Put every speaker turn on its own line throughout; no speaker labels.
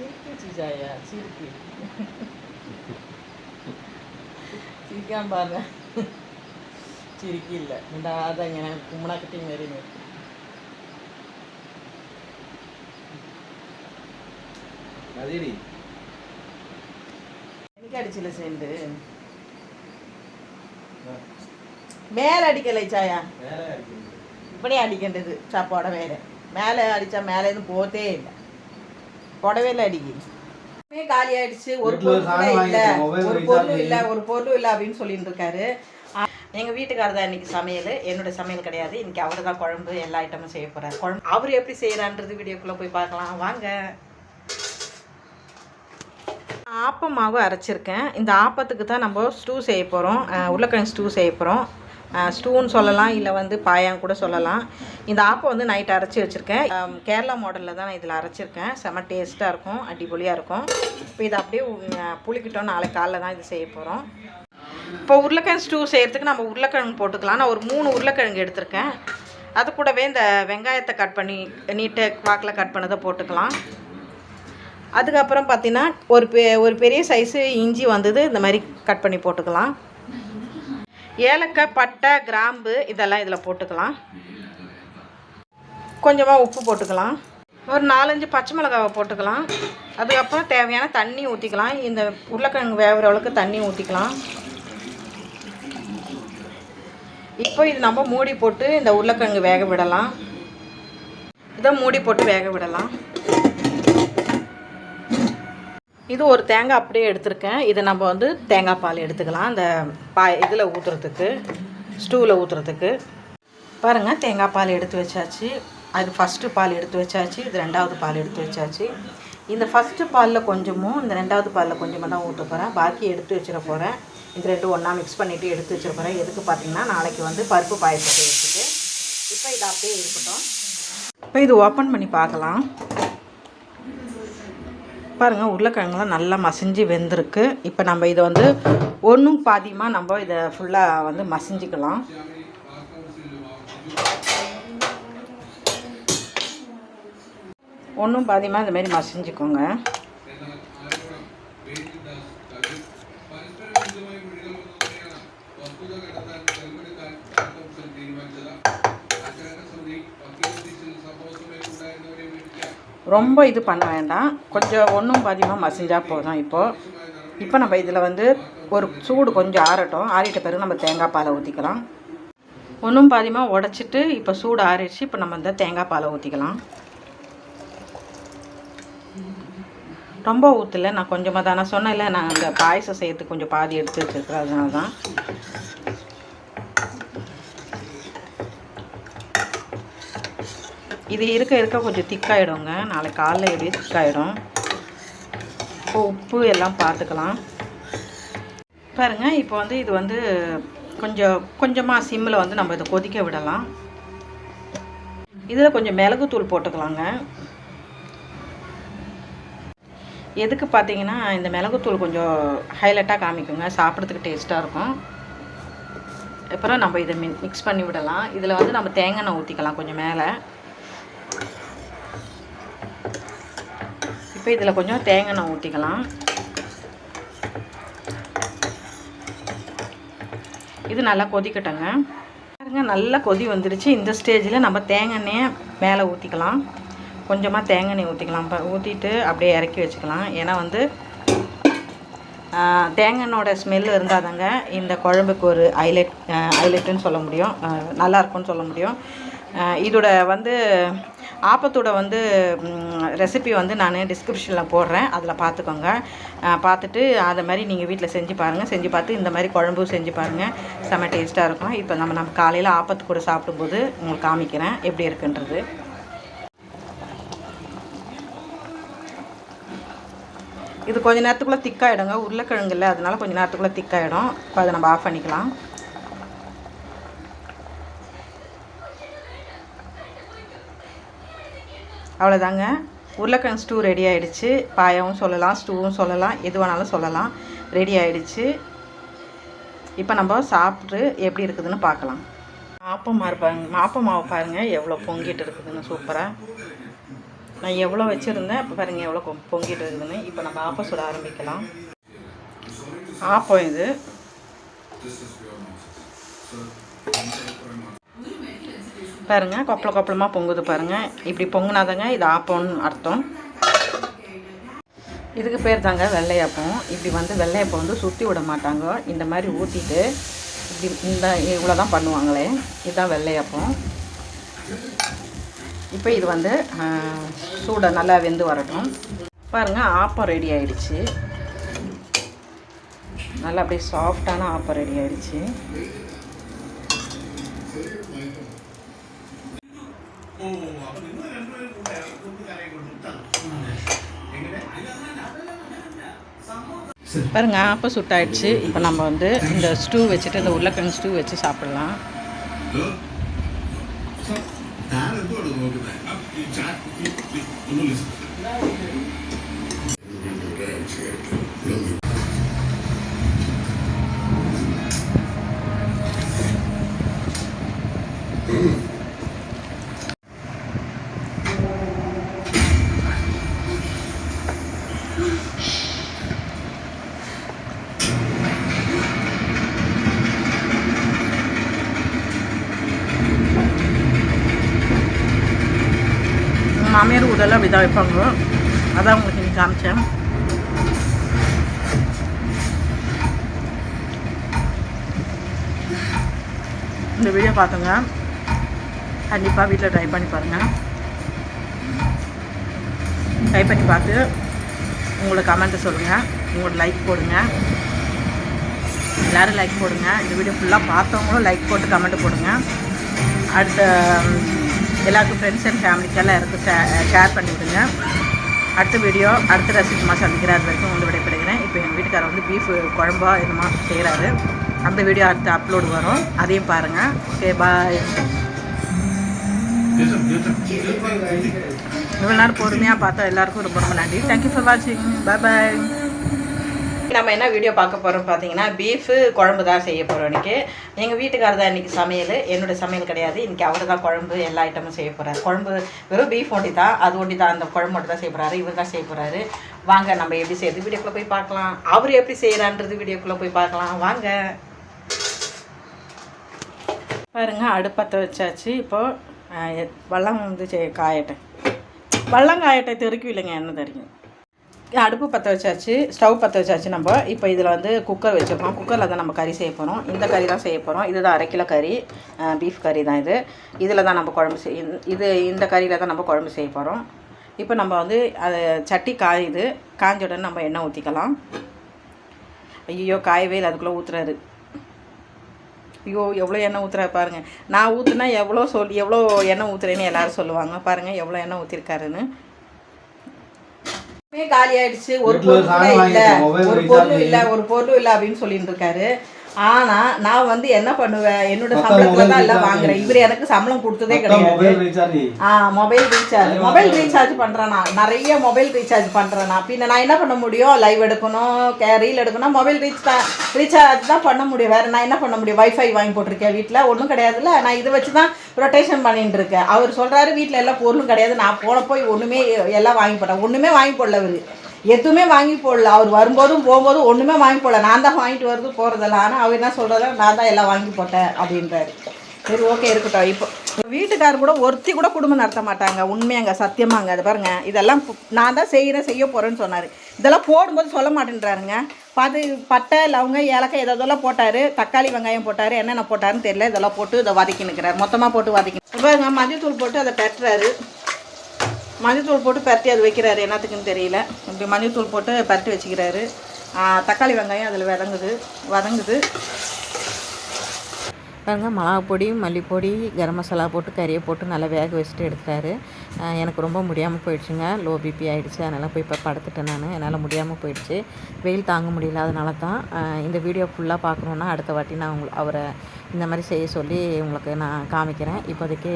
சிரிக்கு சிஜாயா சிரிக்கு சிரிக்காம பாருங்க சிரிக்கு இல்லை இந்த அதான் எனக்கு கும்பலாக்கிட்டே
மாரி
நிற்கு எனக்கு அடிச்சல சேர்ந்து மேல அடிக்கலை சாயா இப்படி அடிக்கின்றது சாப்பாட வேலை மேலே அடித்தா மேலேருந்து போத்தே இல்லை புடவையில எல்லாமே காலி ஆயிடுச்சு. ஒரு பொருள் இல்லை. ஒரு பொருளும் இல்லை ஒரு பொருளும் இல்லை அப்படின்னு சொல்லிட்டு இருக்காரு. ஆ, எங்க வீட்டுக்காரர் தான் இன்னைக்கு சமையல். என்னோட சமையல் கிடையாது. இன்னைக்கு அவர் தான் குழம்பு எல்லா ஐட்டமும் செய்ய போறாரு. குழம்பு அவர் எப்படி செய்யறான்றது வீடியோக்குள்ள போய் பார்க்கலாம். வாங்க. ஆப்ப மாவு அரைச்சிருக்கேன். இந்த ஆப்பத்துக்கு தான் நம்ம ஸ்டூ செய்ய போகிறோம் உருளைக்கிழங்கு ஸ்டூ செய்ய போகிறோம் ஸ்டூன்னு சொல்லலாம் இல்லை வந்து பாயம் கூட சொல்லலாம். இந்த ஆப்பை வந்து நைட் அரைச்சி வச்சுருக்கேன். கேரளா மாடலில் தான் நான் இதில் அரைச்சிருக்கேன். செம டேஸ்ட்டாக இருக்கும் அடிப்பொலியாக இருக்கும். இப்போ இதை அப்படியே புளிக்கிட்டோம். நாளைக்கு காலைல தான் இது செய்ய போகிறோம் இப்போ உருளைக்கிழங்கு ஸ்டூ செய்கிறதுக்கு நம்ம உருளைக்கிழங்கு போட்டுக்கலாம். நான் ஒரு மூணு உருளைக்கிழங்கு எடுத்திருக்கேன். அது கூடவே இந்த வெங்காயத்தை கட் பண்ணி நீட்டு வாக்கில் கட் பண்ணதை போட்டுக்கலாம். அதுக்கப்புறம் பார்த்தீங்கன்னா ஒரு பெ ஒரு பெரிய சைஸு இஞ்சி வந்தது இந்த மாதிரி கட் பண்ணி போட்டுக்கலாம். ஏலக்காய் பட்டை கிராம்பு இதெல்லாம் இதில் போட்டுக்கலாம். கொஞ்சமாக உப்பு போட்டுக்கலாம். ஒரு நாலஞ்சு பச்சை மிளகாவை போட்டுக்கலாம். அதுக்கப்புறம் தேவையான தண்ணி ஊற்றிக்கலாம் இந்த உருளைக்கிழங்கு வேகிற அளவுக்கு தண்ணி ஊற்றிக்கலாம் இப்போ இது நம்ம மூடி போட்டு இந்த உருளைக்கிழங்கு வேக விடலாம். இதை மூடி போட்டு வேக விடலாம். இது ஒரு தேங்காய் அப்படியே எடுத்திருக்கேன். இதை நம்ம வந்து தேங்காய் பால் எடுத்துக்கலாம். அந்த பா இதில் ஊற்றுறதுக்கு ஸ்டூவில் ஊற்றுறதுக்கு பாருங்கள் தேங்காய் பால் எடுத்து வச்சாச்சு. அது ஃபஸ்ட்டு பால் எடுத்து வச்சாச்சு. இது ரெண்டாவது பால் எடுத்து வச்சாச்சு. இந்த ஃபஸ்ட்டு பாலில் கொஞ்சமும் இந்த ரெண்டாவது பாலில் கொஞ்சமாக தான் ஊற்ற போகிறேன் பாக்கி எடுத்து வச்சிட போகிறேன் இது ரெண்டும் ஒன்றா மிக்ஸ் பண்ணிவிட்டு எடுத்து வச்சிட போகிறேன் எதுக்கு பார்த்தீங்கன்னா நாளைக்கு வந்து பருப்பு பாயசத்தை எடுத்துட்டு இப்போ இது அப்படியே இருக்கட்டும். இப்போ இது ஓப்பன் பண்ணி பார்க்கலாம். பாருங்கள் உருளைக்கிழங்குலாம் நல்லா மசிஞ்சு வெந்திருக்கு. இப்போ நம்ம இதை வந்து ஒன்றும் பாதியமாக நம்ம இதை ஃபுல்லாக வந்து மசிஞ்சிக்கலாம். ஒன்றும் பாதியமாக இதுமாரி மசிஞ்சுக்கோங்க. ரொம்ப இது பண்ண வேண்டாம். கொஞ்சம் ஒன்றும் பாதியமாக மசிஞ்சால் போதும் இப்போது இப்போ நம்ம இதில் வந்து ஒரு சூடு கொஞ்சம் ஆறட்டும். ஆறிட்ட பிறகு நம்ம தேங்காய் பாலை ஊற்றிக்கலாம் ஒன்றும் பாதியமாக உடச்சிட்டு இப்போ சூடு ஆறிடுச்சு. இப்போ நம்ம இந்த தேங்காய் பாலை ஊற்றிக்கலாம் ரொம்ப ஊற்றல நான் கொஞ்சமாக தான். நான் சொன்னேன்ல நான் அந்த பாயசம் செய்யறதுக்கு கொஞ்சம் பாதி எடுத்து வச்சுருக்கிறேன். அதனால தான் இது இருக்க இருக்க கொஞ்சம் திக்காயிடுங்க. நாளைக்கு காலைல எப்படியே திக்காயிடும். இப்போ உப்பு எல்லாம் பார்த்துக்கலாம். பாருங்க இப்போ வந்து இது வந்து கொஞ்சம் கொஞ்சமாக சிம்மில் வந்து நம்ம இதை கொதிக்க விடலாம். இதில் கொஞ்சம் மிளகுத்தூள் போட்டுக்கலாங்க. எதுக்கு பார்த்தீங்கன்னா இந்த மிளகுத்தூள் கொஞ்சம் ஹைலைட்டாக காமிக்குங்க. சாப்பிட்றதுக்கு டேஸ்ட்டாக இருக்கும். அப்புறம் நம்ம இதை மிக்ஸ் பண்ணி விடலாம். இதில் வந்து நம்ம தேங்காய் எண்ணெய் ஊற்றிக்கலாம் கொஞ்சம் மேலே. இப்போ இதில் கொஞ்சம் தேங்காய் எண்ணெய் ஊற்றிக்கலாம். இது நல்லா கொதிக்கட்டங்க. பாருங்க நல்லா கொதி வந்துடுச்சு இந்த ஸ்டேஜில் நம்ம தேங்காய் மேலே ஊற்றிக்கலாம். கொஞ்சமாக தேங்காய் எண்ணெய் ஊற்றிக்கலாம். இப்போ ஊற்றிட்டு அப்படியே இறக்கி வச்சுக்கலாம். ஏன்னா வந்து தேங்காயோட தேங்காய் ஸ்மெல் இருந்தால் தாங்க இந்த குழம்புக்கு ஒரு ஹைலைட் ஹைலைட்டுன்னு சொல்ல முடியும். நல்லாயிருக்கும்னு சொல்ல முடியும். இதோட வந்து ஆப்பத்தோட வந்து ரெசிபி வந்து நான் டிஸ்கிரிப்ஷனில் போடுறேன். அதில் பார்த்துக்கோங்க பார்த்துட்டு அதை மாதிரி நீங்கள் வீட்டில் செஞ்சு பாருங்கள் செஞ்சு பார்த்து இந்த மாதிரி குழம்பும் செஞ்சு பாருங்கள் செம்ம டேஸ்ட்டாக இருக்கும். இப்போ நம்ம நம்ம காலையில் ஆப்பத்து கூட சாப்பிடும்போது உங்களுக்கு காமிக்கிறேன். எப்படி இருக்குன்றது. இது கொஞ்ச நேரத்துக்குள்ளே திக்காயிடுங்க உருளைக்கிழங்கு இல்லை அதனால கொஞ்ச நேரத்துக்குள்ளே திக்காயிடும் இப்போ அதை நம்ம ஆஃப் பண்ணிக்கலாம். அவ்வளோதாங்க உருளைக்கிழங்கு ஸ்டூ ரெடி ஆகிடுச்சு பாயாவும் சொல்லலாம் ஸ்டூவும் சொல்லலாம் எது வேணாலும் சொல்லலாம். ரெடி ஆகிடுச்சு இப்போ நம்ம சாப்பிட்டு எப்படி இருக்குதுன்னு பார்க்கலாம். ஆப்பம் மாவு பாருங்க மாவு பாருங்கள் எவ்வளோ பொங்கிட்டு இருக்குதுன்னு சூப்பராக நான் எவ்வளோ வச்சுருந்தேன் இப்போ பாருங்கள் எவ்வளோ பொங்கிட்டு இருக்குதுன்னு. இப்போ நம்ம ஆப்பம் சுட ஆரம்பிக்கலாம். ஆப்பம் இது. பாருங்க கொப்பளம் கொப்பளமாக பொங்குது பாருங்க. இப்படி பொங்குனாதாங்க இது ஆப்பம்னு அர்த்தம். இதுக்கு பேர் தாங்க வெள்ளையப்பம். இப்படி வந்து வெள்ளையப்பம் வந்து சுற்றி விட மாட்டாங்க. இந்த மாதிரி ஊற்றிட்டு இப்படி இந்த இவ்வளோ தான் பண்ணுவாங்களே. இதுதான் வெள்ளையப்பம். இப்போ இது வந்து சூடை நல்லா வெந்து வரட்டும். பாருங்கள் ஆப்பம் ரெடி ஆயிடுச்சு. நல்லா அப்படியே சாஃப்டான ஆப்பம் ரெடி ஆயிடுச்சு. பாருங்க ஆப்பம் சுட்டாயிடுச்சு இப்போ நம்ம வந்து இந்த ஸ்டூ வச்சுட்டு இந்த உருளைக்கிழங்கு ஸ்டூ வச்சு சாப்பிடலாம். மாமியார் ஊரெல்லாம் அப்படி தான் வைப்பாங்க. அதான் உங்களுக்கு இன்னைக்கு காமிச்சேன். இந்த வீடியோ பார்த்துங்க கண்டிப்பாக வீட்டில் ட்ரை பண்ணி பாருங்கள் ட்ரை பண்ணி பார்த்து உங்களோட கமெண்ட்டை சொல்லுங்கள் உங்களோட லைக் போடுங்க. எல்லோரும் லைக் போடுங்க. இந்த வீடியோ ஃபுல்லாக பார்த்தவங்களும் லைக் போட்டு கமெண்ட் போடுங்க. அடுத்த எல்லாருக்கும் ஃப்ரெண்ட்ஸ் அண்ட் ஃபேமிலிக்கெல்லாம் எனக்கு ஷேர் பண்ணி விடுங்க அடுத்த வீடியோ அடுத்த ரசிகமாக சந்திக்கிற அது வரைக்கும் உங்களை விடைபெறுகிறேன். இப்போ எங்கள் வீட்டுக்காரர் வந்து பீஃப் குழம்பா என்னமா செய்கிறாரு அந்த வீடியோ அடுத்து அப்லோடு வரும். அதையும் பாருங்கள் ஓகே பாய் இவ்வளோ நேரம் பொறுமையாக பார்த்தா எல்லாருக்கும் ரொம்ப ரொம்ப நன்றி. தேங்க்யூ ஃபார் வாட்சிங் பாய் பாய் நம்ம என்ன வீடியோ பார்க்க போகிறோம் பார்த்தீங்கன்னா பீஃபு குழம்பு தான் செய்ய போகிறோம் இன்றைக்கி எங்கள் வீட்டுக்காரர் தான் இன்றைக்கி சமையல் என்னோட சமையல் கிடையாது இன்றைக்கி அவர் தான் குழம்பு எல்லா ஐட்டமும் செய்ய போகிறார் குழம்பு வெறும் பீஃப் ஒண்டி தான் அது ஒண்டி தான் அந்த குழம்பு மட்டும் தான் செய்ய போகிறாரு இவர் தான் செய்ய போகிறாரு வாங்க நம்ம எப்படி செய்யறது வீடியோக்குள்ளே போய் பார்க்கலாம் அவர் எப்படி செய்கிறான்றது வீடியோக்குள்ளே போய் பார்க்கலாம் வாங்க பாருங்கள் அடுப்பத்தை வச்சாச்சு இப்போது வல்லம் வந்து காயட்டை காயட்டேன் காயட்டை தெருக்கி இல்லைங்க என்ன தெரியும் அடுப்பு பற்ற வச்சாச்சு ஸ்டவ் பற்ற வச்சாச்சு நம்ம. இப்போ இதில் வந்து குக்கர் வச்சுருக்கோம். குக்கரில் தான் நம்ம கறி செய்ய போகிறோம் இந்த கறி தான் செய்ய போகிறோம் இதுதான் அரை கிலோ கறி பீஃப் கறி தான் இது. இதில் தான் நம்ம குழம்பு செய் இது இந்த கறியில் தான் நம்ம குழம்பு செய்ய போகிறோம் இப்போ நம்ம வந்து அது சட்டி காயுது காஞ்ச உடனே நம்ம எண்ணெய் ஊற்றிக்கலாம் ஐயோ காயவே இல்லை. அதுக்குள்ளே ஊற்றுறாரு ஐயோ எவ்வளோ எண்ணெய் ஊற்றுறாரு பாருங்கள் நான் ஊற்றுனா எவ்வளோ சொல் எவ்வளோ எண்ணெய் ஊற்றுறேன்னு எல்லோரும் சொல்லுவாங்க. பாருங்கள் எவ்வளோ எண்ணெய் ஊற்றிருக்காருன்னு காலி ஆயிடுச்சு ஒரு
வீட்டுல
பொருள் கூட
சாதனம்
இல்ல ஒரு பொருளும் இல்ல ஒரு பொருளும் இல்ல அப்படின்னு சொல்லிட்டு இருக்காரு. ஆனா நான் வந்து என்ன பண்ணுவேன்? என்னோட சம்பளத்துல தான் எல்லாம். வாங்குறேன். இவர் எனக்கு சம்பளம் கொடுத்ததே கிடையாது. ஆ மொபைல் ரீசார்ஜ் மொபைல் ரீசார்ஜ் பண்றேன்? நான் நிறைய மொபைல் ரீசார்ஜ் பண்றேன் நான். பின்ன நான் என்ன பண்ண முடியும்? லைவ் எடுக்கணும் ரீல் எடுக்கணும் மொபைல் ரீச் ரீசார்ஜ் தான் பண்ண முடியும். வேற நான் என்ன பண்ண முடியும்? வைஃபை வாங்கி போட்டிருக்கேன் வீட்டில் ஒன்றும் கிடையாதுல்ல. நான் இதை வச்சு தான் ரொட்டேஷன் பண்ணிட்டு இருக்கேன். அவர் சொல்றாரு வீட்டில் எல்லாம் பொருளும் கிடையாது. நான் போன போய் ஒன்றுமே எல்லாம் வாங்கி போட்டேன். ஒன்றுமே வாங்கி போடல அவர். எதுவுமே வாங்கி போடல. அவர் வரும்போதும் போகும்போதும் ஒன்றுமே வாங்கி போடல. நான் தான் வாங்கிட்டு வருது போகிறதெல்லாம் ஆனால் அவர் என்ன சொல்கிறத நான் தான் எல்லாம் வாங்கி போட்டேன் அப்படின்றாரு. சரி ஓகே இருக்கட்டும். இப்போ வீட்டுக்காரர் கூட ஒருத்தி கூட குடும்பம் நடத்த மாட்டாங்க. உண்மையாங்க சத்தியமாங்க. அது பாருங்க. இதெல்லாம் நான் தான் செய்கிறேன் செய்ய போகிறேன்னு சொன்னார். இதெல்லாம் போடும்போது சொல்ல மாட்டேன்றாருங்க. பார்த்து பட்டை லவங்க ஏலக்காய் இதெல்லாம் போட்டார். தக்காளி வெங்காயம் போட்டார். என்னென்ன போட்டாருன்னு தெரியல. இதெல்லாம் போட்டு இதை வதக்கி நிற்கிறார் மொத்தமாக போட்டு வதக்கி பாருங்க மஞ்சத்தூள் போட்டு அதை பெட்டுறாரு மஞ்சத்தூள் போட்டு பரட்டி அது வைக்கிறாரு. என்னத்துக்குன்னு தெரியல. இப்படி மஞ்சத்தூள் போட்டு பரட்டி வச்சுக்கிறாரு. தக்காளி வெங்காயம் அதில் வதங்குது. வதங்குது. பாருங்க மிளகா பொடி மல்லிப்பொடி கரம் மசாலா போட்டு கறியை போட்டு நல்லா வேக வச்சுட்டு எடுத்துட்டாரு எனக்கு ரொம்ப முடியாமல் போயிடுச்சுங்க. லோ பிபி ஆகிடுச்சு அதனால் போய் இப்போ படுத்துட்டேன் நான். என்னால் முடியாமல் போயிடுச்சு. வெயில் தாங்க முடியல. அதனால தான் இந்த வீடியோ ஃபுல்லாக பார்க்கணுன்னா அடுத்த வாட்டி நான் உங்களை அவரை இந்த மாதிரி செய்ய சொல்லி உங்களுக்கு நான் காமிக்கிறேன். இப்போதைக்கு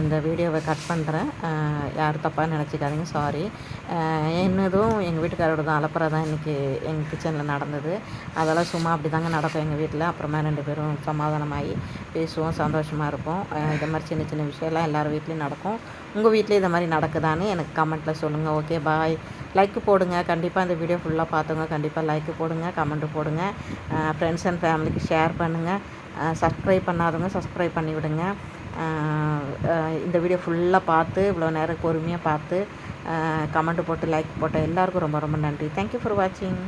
இந்த வீடியோவை கட் பண்ணுறேன் யாரும் தப்பாக நினச்சிக்காதீங்க. சாரி என்னதும் எங்கள் வீட்டுக்காரோட தான். அலப்பறை தான் இன்றைக்கி எங்கள் கிச்சனில் நடந்தது. அதெல்லாம் சும்மா அப்படி தாங்க நடக்கும் எங்கள் வீட்டில் அப்புறமா ரெண்டு பேரும் சமாதானமாகி பேசுவோம். சந்தோஷமாக இருப்போம். இந்த மாதிரி சின்ன சின்ன விஷயம்லாம் எல்லார் வீட்லேயும் நடக்கும். உங்கள் வீட்லேயும் இந்த மாதிரி நடக்குதான்னு எனக்கு கமெண்ட்டில் சொல்லுங்கள் ஓகே பாய் லைக் போடுங்க. கண்டிப்பாக இந்த வீடியோ ஃபுல்லாக பார்த்துங்க கண்டிப்பாக லைக் போடுங்க கமெண்ட் போடுங்க. ஃப்ரெண்ட்ஸ் அண்ட் ஃபேமிலிக்கு ஷேர் பண்ணுங்கள் சப்ஸ்கிரைப் பண்ணாதவங்க சப்ஸ்கிரைப் பண்ணி விடுங்க. இந்த வீடியோ ஃபுல்லாக பார்த்து இவ்வளோ நேரம் பொறுமையாக பார்த்து கமெண்ட் போட்டு லைக் போட்ட எல்லாருக்கும் ரொம்ப ரொம்ப நன்றி. தேங்க்யூ ஃபார் வாட்சிங்